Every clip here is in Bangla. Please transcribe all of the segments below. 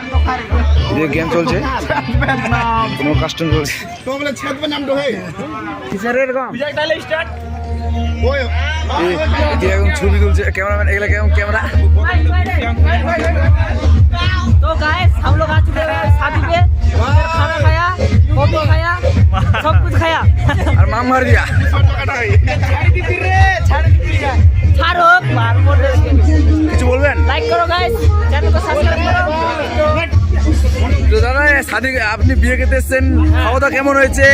এদিকে গেম চলছে কোনো কাস্টম চলছে এ- এদিকে এখন ছবি তুলছে ক্যামেরাম্যান এগুলা কেমন ক্যামেরা तो गाइस हम लोग आ चुके हैं शादी पे उधर खाना खाया कॉफी खाया सब कुछ खाया আর মাম মার দিয়া আপনি বিয়ে খেতে এসছেন। খাওয়া দাওয়া কেমন হয়েছে?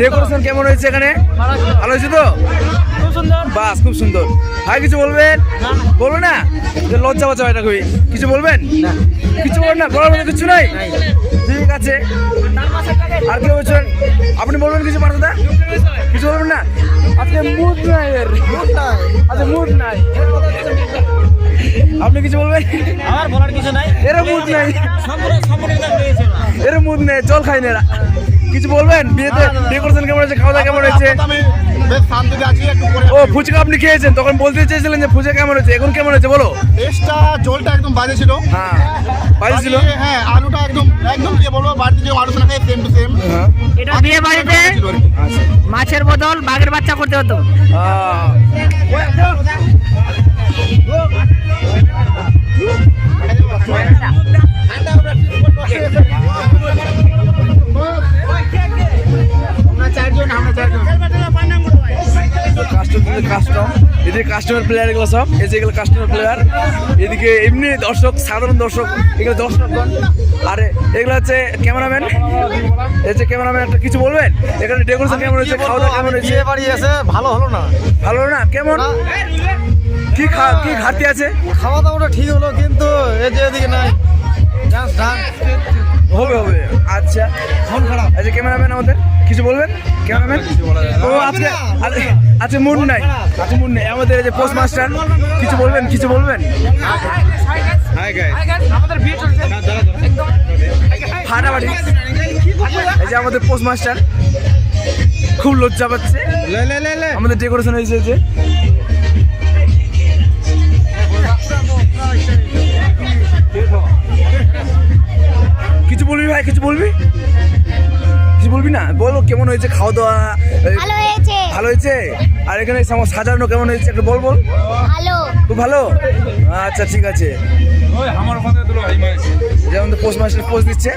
ডেকোরেশন কেমন হয়েছে এখানে? ভালো হয়েছে তো? বাস খুব সুন্দর। ভাই কিছু বলবেন? বলবে না? যে লজ্জা বাচ্চা এটা খুবই। কিছু বলবেন? কিছু বলবেন না? বলার মতো কিছু নাই? ঠিক আছে। আর কি বলছেন? আপনি বলবেন কিছু পারদা কিছু বলবেন না? আজকে মুড নাই আচ্ছা মুড নাই। আপনি কিছু বলবেন? আমার বলার কিছু নাই। এর মুদ নাই। এরা। মুদ নেই জল খাই না এরা। কিছু বলবেন? বিয়েতে ডেকোরেশন কেমন আছে খাওয়া দাওয়া কেমন হয়েছে? বেশ শান্তিতে আছি একটু ও ফুচকা আপনি খেয়েছেন তখন বলতে চেয়েছিলেন যে ফুচকা কেমন হয়েছে এখন কেমন হয়েছে বলো। টেস্টটা জলটা একদম বাজে ছিল। হ্যাঁ বাড়ি ছিল। হ্যাঁ আলুটা একদম একদম কি বলব বাড়িতে যে আলু খাই সেম টু সেম এটা বিয়ে বাড়িতে আচ্ছা। মাছের বদল বাঘের বাচ্চা করতে হতো। আহ, কাস্টম কাস্টম এদিকে কাস্টমার প্লেয়ার এগুলো সব এই যে এগুলো কাস্টমার প্লেয়ার এদিকে এমনি দর্শক সাধারণ দর্শক এগুলো দর্শকগণ আর এগুলো হচ্ছে ক্যামেরাম্যান এই যে ক্যামেরাম্যান একটা কিছু বলবেন? এখানে ডেকোরেশন কেমন হয়েছে খাওয়া দাওয়া কেমন হয়েছে? বাড়ি এসে ভালো হলো না। ভালো হলো না? কেমন? কি খা কি ঘাটতি আছে? খাওয়া দাওয়াটা ঠিক হলো কিন্তু এই যে এদিকে নাই। ডান্স ডান্স হবে হবে। আচ্ছা। ফোন খারাপ। আচ্ছা ক্যামেরাম্যান আমাদের। কিছু বলবেন? ক্যামেরাম্যান ও আজকে আজকে- মুড নাই। আজকে মুড নেই। আমাদের এই যে পোস্ট মাস্টার কিছু বলবেন? কিছু বলবেন? ফাটাফাটি এই যে আমাদের পোস্ট মাস্টার খুব লজ্জা পাচ্ছে। আমাদের ডেকোরেশন হয়েছে যে। কিছু বলবি ভাই? কিছু বলবি? বলবি না? বলো কেমন হয়েছে খাওয়া দাওয়া ভালো হয়েছে। ভালো হয়েছে? আর এখানে সাজানো কেমন হয়েছে? একটু বল বল। ভালো। খুব ভালো? আচ্ছা ঠিক আছে। যেমন পোস্ট মাস্টার পোস্ট দিচ্ছে।